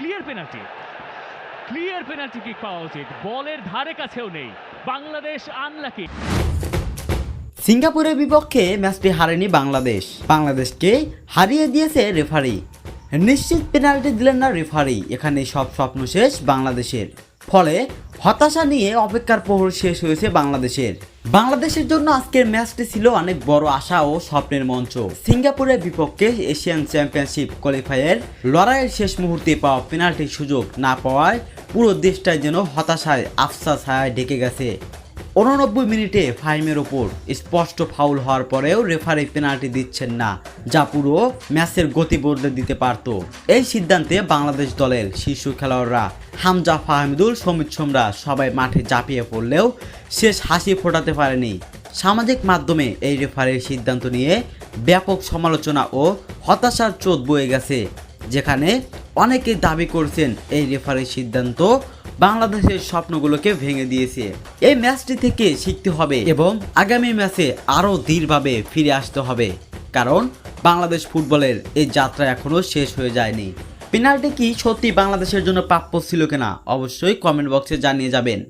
Clear penalty clear penalty kick পাওয়া উচিত। বলের ধারে কাছেও নেই। বাংলাদেশ আনলাকি সিঙ্গাপুরের বিপক্ষে ম্যাচটি হারেনি বাংলাদেশ। বাংলাদেশকে হারিয়ে দিয়েছে রেফারি। নিশ্চিত পেনাল্টি দিলেন না রেফারি। এখানে সব স্বপ্ন শেষ বাংলাদেশের। ফলে হতাশা নিয়ে অপেক্ষার প্রহর শেষ হয়েছে বাংলাদেশের। বাংলাদেশের জন্য আজকের ম্যাচটি ছিল অনেক বড় আশা ও স্বপ্নের মঞ্চ। সিঙ্গাপুরের বিপক্ষে এশিয়ান চ্যাম্পিয়নশিপ কোয়ালিফায়ার লড়াইয়ের শেষ মুহূর্তে পাওয়া পেনাল্টির সুযোগ না পাওয়ায় পুরো দেশটাই যেন হতাশায় আফসা ছায়ায় ঢেকে গেছে। উননব্বই মিনিটে ফাইমের ওপর স্পষ্ট ফাউল হওয়ার পরেও রেফারি পেনাল্টি দিচ্ছেন না, যা পুরো ম্যাচের গতি বদলে দিতে পারত। এই সিদ্ধান্তে বাংলাদেশ দলের শীর্ষ খেলোয়াড়রা হামজা ফাহমিদুল, সমিত সোমরা সবাই মাঠে ঝাঁপিয়ে পড়লেও শেষ হাসি ফোটাতে পারেনি। সামাজিক মাধ্যমে এই রেফারির সিদ্ধান্ত নিয়ে ব্যাপক সমালোচনা ও হতাশার চোট বয়ে গেছে, যেখানে অনেকে দাবি করছেন এই রেফারির সিদ্ধান্ত বাংলাদেশের স্বপ্নগুলোকে ভেঙে দিয়েছে। এই ম্যাচটি থেকে শিখতে হবে এবং আগামী ম্যাচে আরও দৃঢ়ভাবে ফিরে আসতে হবে। কারণ বাংলাদেশ ফুটবলের এই যাত্রা এখনও শেষ হয়ে যায়নি। পেনাল্টি কি সত্যি বাংলাদেশের জন্য প্রাপ্য ছিল কিনা অবশ্যই কমেন্ট বক্সে জানিয়ে যাবেন।